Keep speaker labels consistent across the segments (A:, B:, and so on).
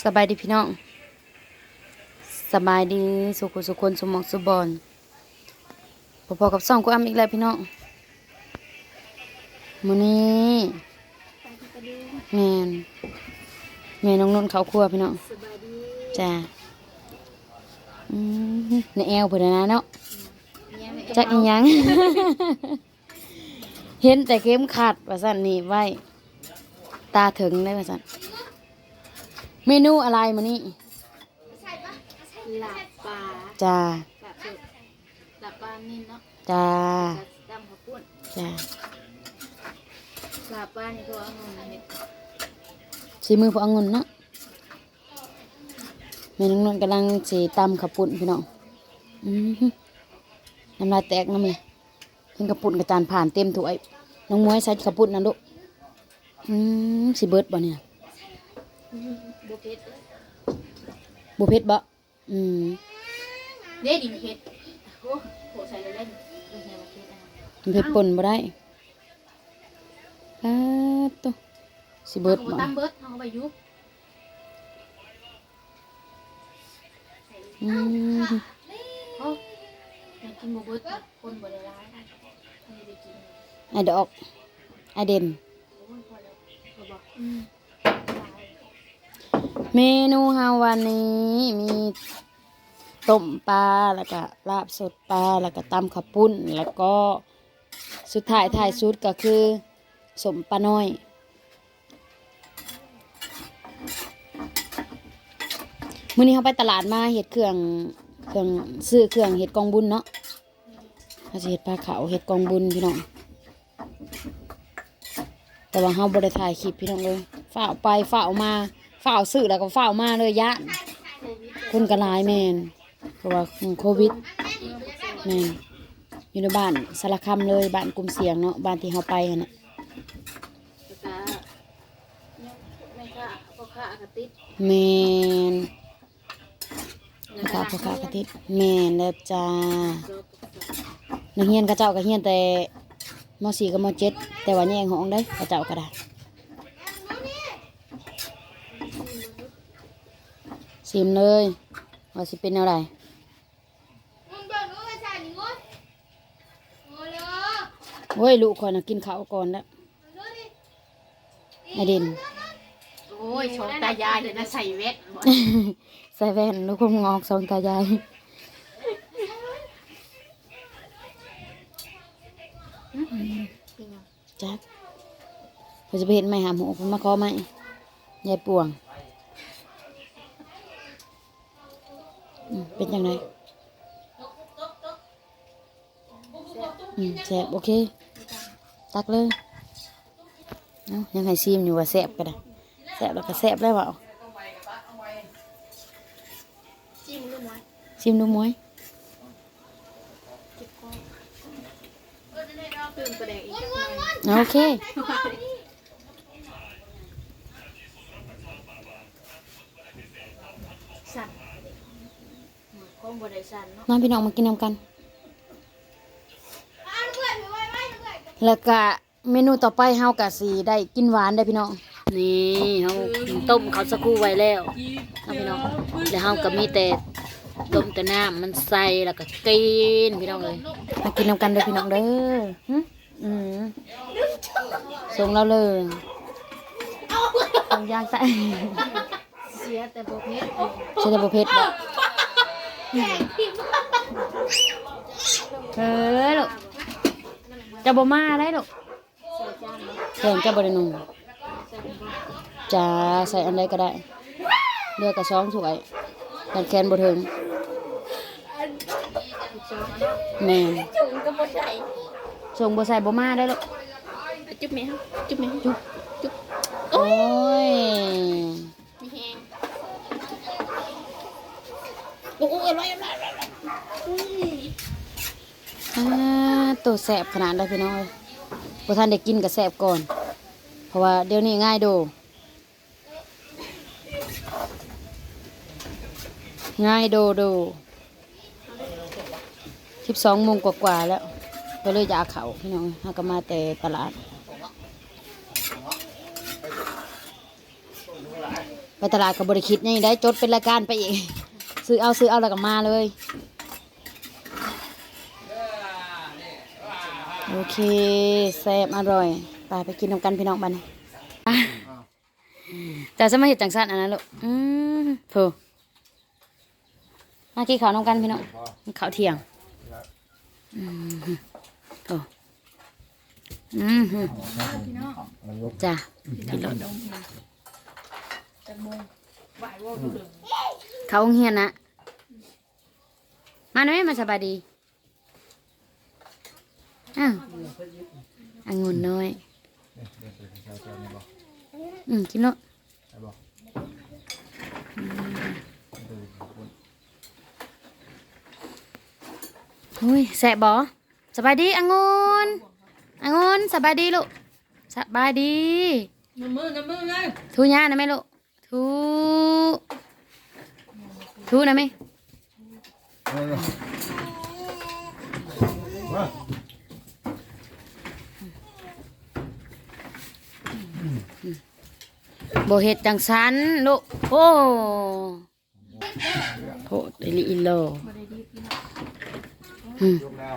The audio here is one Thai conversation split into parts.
A: สบายดีพี่น้อง สบายดีสุขุสุคนสมองสุบอนพอๆกับซ่องกูอ้ำอีกแล้วพี่น้องมื้อนี้แม่นแม่น้องนนท์เขาครัวพี่น้องจ้าอืมในแอวเพิ่นน่ะนะเนาะจักอีหยัง เห็นแต่เข็มขัดว่าสั่นนี่ไว้ ตาถึงได้ว่าสั่น เมนูอะไรมานี่
B: หลับปลา
A: จ้า
B: หลับสดหลับปลานิ่นเนาะ
A: จ้า
B: ดำข้าวปุ้น
A: จ้า
B: หลับปลานี่ก็เอาเงินเห็ด
A: สีมือพวกองุ่นเนาะแม่น้องนวลกำลังสีตำขับปุ่นพี่น้องอือหือน้ำลายแตกน้ำเลยเห็นขับปุ่นกระจานผ่านเต็มถ้วยน้องมวยใส่ขับปุ่นนั่นลูกอืมสิเบิดบ่เนี่ย
B: บุเพ็ด
A: บุเพชรบ่อืม
B: เด้ดินเพ็ดโอ้โหใส่เลยเล่นดูแนวบุเพ็ดอะ
A: บุเพชรป่นบ่ได้อ้าตัวสิเบิด
B: เอา
A: บ่
B: ตั้มเบิร์ดเอาไปยุบ
A: อืม
B: เขาอยากกินบุเบิร์ดคนบ่ได้ร้ายให้ไปกิน
A: ไอดอกไอเด่น
B: โอ้ยพอแล้วเขาบอกอืม
A: เมนูเฮาวันนี้มีต้มปลาแล้วก็ลาบสดปลาแล้วก็ตำข้าวปุ้น แล้วก็สุดท้ายท้ายสุดก็คือสมปลาน้อย มื้อนี้เขาไปตลาดมาเฮ็ดเครื่องเครื่องซื้อเครื่องเฮ็ดกองบุญเนาะเขาจะเฮ็ดปลาขาวเฮ็ดกองบุญพี่น้องแต่ว่าเฮาบ่ได้ถ่ายคลิปพี่น้องเลยฝ้าไปฝ้าวมา ฝ้าวซื้อแล้วก็ฝ้าวมาเลยย่านคนก็หลายแม่นเพราะว่าโควิดแม่นอยู่ในบ้านสารคามเลยบ้านกลุ่มเสียงเนาะบ้านที่เฮาไปหั่นน่ะ
B: แล้วก็เนี่ยไม่ค่ะพ่อค้ากระติด
A: แม่น
B: แล้ว
A: ค่ะ
B: ก็
A: พ่อค้ากะทิแม่นแล้วจ้านักเรียนเขาเจ้าก็เรียนแต่ม .4 กับม .7 แต่ว่าแยกห้องได้เขาเจ้าก็ได้ ซิมเลยว่าสิเป็นอะไร
C: มึงเบิ่งว่าใส่นี่งดโอ้ย
A: โอ้ยลูกคอยน่ะกินข้าวก่อนแล้ว
C: ดูดิ
A: ไอเด่น
B: โอ้ยโชคตายายเดี๋ยวนะใส่เวทบ่
A: ใส่แว่นลูกคงงอกสองตายายจักเราจะไปเห็นไหมหาหมูผมมาขอไหมยายป่วง เป็นยังไงอืมแซ่บโอเค ตักเลยเอายังให้ซีมอยู่ว่าแซ่บก็ได้แซ่บแล้วก็แซ่บแล้วเปล่า
B: จิ้มด้วยมั้ย
A: ชิมดูมวย
B: ตื่นประเด็กอีกจักหน่อย
A: โอเค
B: สั่น คงบ่ได้สั่นเนาะ
A: น้องพี่น้องมากินน้ำกัน
C: อ่านเพื่อนไว้ไว้เพื่อน
A: แล้วก็เมนูต่อไปเฮากะสีได้กินหวานได้อพี่น้อง นี่เฮาต้มเขาวสักครู่ไว้แล้วเอาพี่น้อง แล้วเฮาก็มีแต่ต้มแต่น้ำมันใส่แล้วก็กินพี่น้องเลยมากินน้ำกันเด้อพี่น้องเด้อหึอืมส่งเราเลยส่งยางใส่
B: เสียแต่บ่เผ็ด
A: ใช่แต่ประเภทบ่ เฮ้ยลูกจะบ่มาได้ลูก
B: ใส่จานเนาะ
A: แกงจะบรินุ่ง
B: ใส่เป็นบ่
A: จะใส่อันใดก็ได้เลือกกระช้องสวยแขนแขนบถึง
B: อีกจานเนาะ
A: แม่น
B: จุ่มก็บ่ได้
A: ส่งบ่ใส่บ่มาได้ลูก
B: อะจุ๊บแม่จุ๊บแม่จุ๊บจุ๊บ
A: โอ้ย
B: โอ้ยร่อยร่อยร่อยอ่า
A: ตัวแสบขนาดได้พี่น้องเอ้ยบ่ทันได้กินก็แสบก่อน เพราะว่าเดี๋ยวนี้ง่ายดูง่ายดูดูสิบสองโมงกว่าๆแล้ว ก็เลยอยาเขาพี่น้องเฮาก็มาแต่ตลาดไปตลาดกับบริคิดนี่ได้จดเป็นรายการไปอีก ซื้อเอาซื้อเอาแล้วก็มาเลย โอเคแซ่บอร่อยไปไปกินนำกันพี่น้องบ้านนี้อะแต่จะมาเห็ดจังสันอันนั้นลูกอืมโถมากินข้าวนำกันพี่น้องข้าวเที่ยงอืมโถอืมจ้ะกินเลย
B: จังโมงบ่ายว่าดูเดิม
A: เขาโรงเฮียนนะ มาหน่อยมาสบายดีอ้าวองุ่นน้อยอืมกินเนาะอุ้ยแสบบอสบายดีองุ่นองุ่นสบายดีลูกสบายดี
B: น้ำมือน้ำมือเลย
A: ทูย่านะแม่ลูกทูทูนะแม่โบเห็ดจังสันลูกโอ้โหดอิลิอิโลอืม
D: ยกแล้ว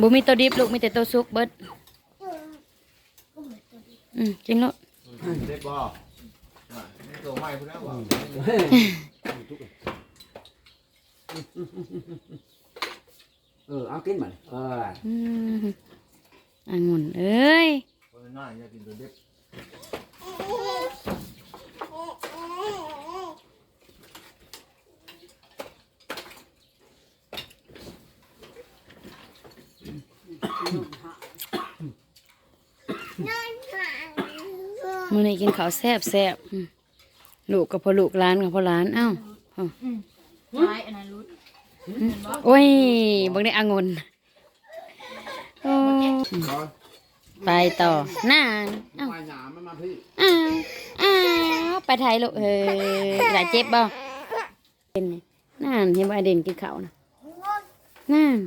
A: บ่มีตัวดิบลูกมีแต่ตัวสุกเบิดอืมจริงลูก
D: เด็กบ่นี่ตัวใหม่พุ่นแล้วบ่
E: เออเอากินมันเออ
A: อืมองุ่นเอ้ย
D: คนน้อยอยากกินตัวเด็ก
A: มื้อนี้กินข้าวแซ่บแซ่บอืมลูกกับพ่อลูกหลานกับพ่อหลานเอ้าเอ้า
B: ไม้อันนั้นรุด
A: โอ้ยเบิ่งได้องุ่นโอ้ไปต่อน่านเอ้า
E: มาหยามมันมาพี่
A: อ้าวอ้าวไปไทยลูกเฮ้ยหลายเจ็บบ่เป็นไงน่านเห็นบ่ไอเด่นกินข้าวนะน่าน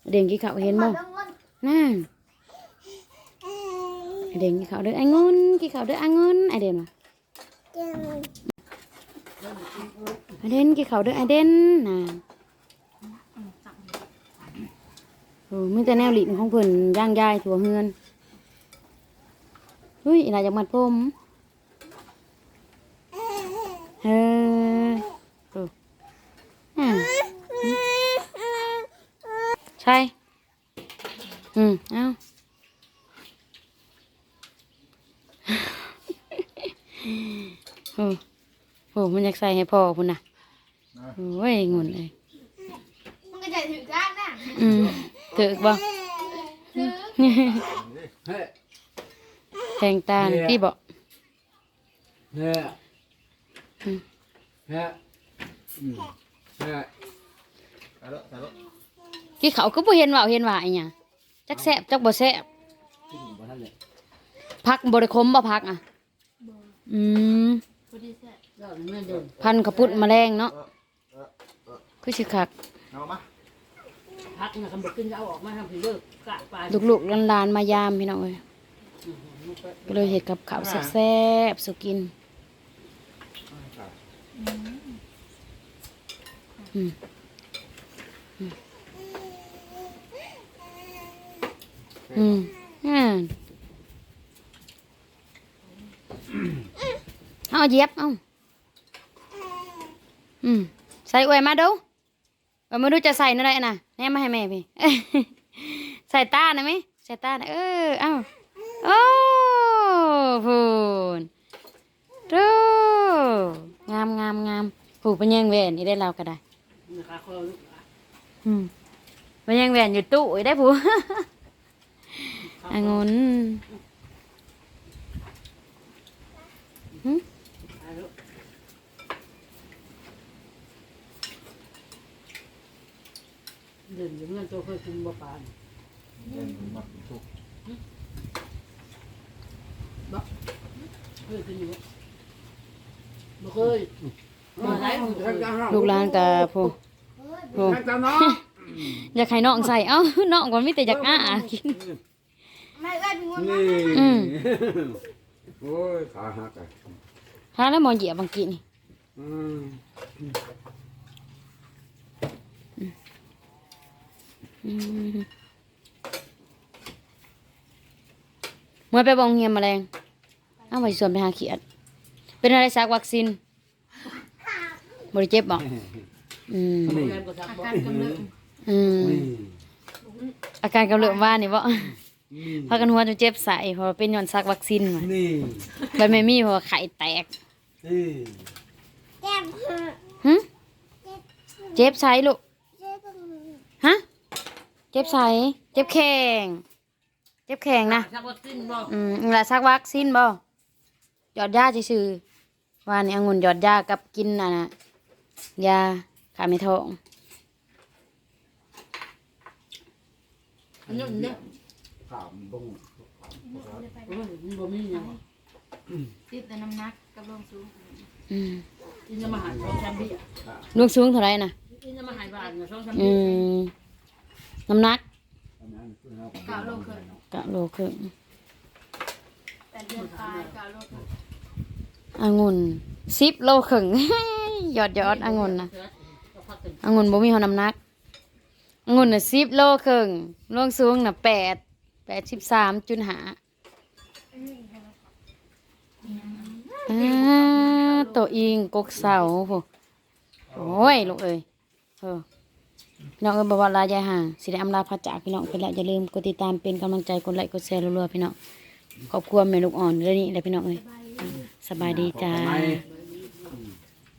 A: ไอเด่นกินข้าวเห็นบ่น่านไอเด่นกินข้าวเด้อไอ้งุ่นกินข้าวเด้อไอ้งุ่นไอเด่นว่ะไอเดนกินข้าวเด้อไอเดนน่ะโอ้มีแต่แนวหลินของเพิ่นย่างยายถั่วเฮือนเฮ้ยอีหลาอยากมัดผมเฮ้ยโอ้อ่าใช่ อืม เอาโอ้โหมัน อยากใส่ให้พ่อพุ่นน่ะโอ้ยงุนเลย
C: มันก็จะถือก้างนะ
A: อืมถือบ่
C: ถือ
E: เฮ้ย
A: แทงตาลพี่บอก
E: เฮ้ยเฮ้ยอืมเฮ้ย
D: ตาลุตาลุ
A: กี่เขาก็บ่เห็นว่าเห็นว่าอีหยังจักแซ่บจักบ่แซ่บ
E: กินบ่ทันเลย
A: พักบ่ได้คมบ่พักอะอืม
B: พอดีแซ่บ
E: ยอดไม่เดิน
A: พันกระปุดแมลงเนาะคือสิคัก
D: เอามา
E: พักนะคำบอกกินเอาออกมาทำผีเลิกกะปลา
A: ลูกๆหลานๆมายามพี่น้องเอ้ยก็เลยเฮ็ดกับข้าวแซ่บๆสุกินอืมอืมอืมอ่าเอาเหยียบเอา อืมใส่อวยมาดูเออมาดูจะใส่นั่นได้น่ะแนมมาให้แม่พี่ใส่ตาหน่อยไหมใส่ตาหน่อยเออเอาโอ้พูนดูงามงามงามผูกเป็นยังแหวนนี่ได้เราก็ได้
E: นะคะเขา
A: อืมมันยังแหวนอยู่ตู้อีกได้ผู้องุ่น
E: เดินอยู่เงินตัวเคยกินบ่ปาน
D: เดินมาทุก
E: เคยกินอยู่บ่เคยมาไหนของท่านจังเฮา
A: ลูกหลานกับผู้ผู้
E: ท่านจังเนาะ
A: อยากให้น้องใส่เอ้าน้องก็มีแต่อยากอ้ากิน
C: ไม่ก็ถึงว่า
E: นี่
A: อืม
E: โอ้ยขาหักอะ
A: หาแล้วหมอเหยียบบางกีนี่
E: อืม
A: อืม เมื่อไปบองเฮียมแมลงเอาไปส่วนไปหาเขียด เป็นอะไรซักวัคซีนบริเจ็บบอกอืม
E: นี่
B: อาการกำเริบ
A: อืม
E: นี่
A: อาการกำเริบว่านี่บ่
E: นี่
A: พากันหัวจนเจ็บใส่เพราะว่าเป็นย้อนซักวัคซีนมา
E: นี่
A: ใบไม่มีเพราะว่าไข่แตก
E: นี่
C: แก้มเพื่อ
A: หึเจ็บใส่ลูก
C: เจ๊ตรงนี้
A: ฮะ เจ็บใส่เจ็บแข้งเจ็บแข้งนะ
E: ชักวัคซีนบ่
A: อืมอีหละซักวัคซีนบ่หยอดยาซื่อๆว่านี่องุ่นหยอดยากับกินน่ะนะยาขาไม่ท้อง
E: อันนี้เนี่ย
D: ขามบุ้ง
E: โอ้ยมันบ่มีหยัง
B: ติดแต่น้ำหนักกับลงสูง
A: อืม
E: กินจะมาหายสองสามเบี้ย
A: ลูกสูงเท่าไหร่น่ะ
E: กินจะมาหายบาทเนี่ยสองสาม
A: อื
E: เบี้ย
A: ม น้ำหนัก
B: เก้าโลครึ่ง
A: กะโลครึ่ง
B: แปดเดือนตายเก้าโลครึ่ง
A: องุ่นสิบโลครึ่ง หยอดหยอดองุ่นนะ
E: ก็พักกัน
A: องุ่นบ่มีหัวน้ำหนักองุ่นน่ะสิบโลครึ่งลงสูงน่ะแปดแปดสิบสามจุดหาอ่าตัวอิงกกเสาโหโอ้ยลูกเอ้ยเออ พี่น้องเอ้ยบอกว่าลายายห่างสิได้อำลาพระจากพี่น้องไปแล้วอย่าลืมกดติดตามเป็นกำลังใจกดไลค์กดแชร์รัวๆพี่น้องขอบคุณแม่ลูกอ่อนเรื่องนี้แหละพี่น้องเอ้ยสบายดีจ้า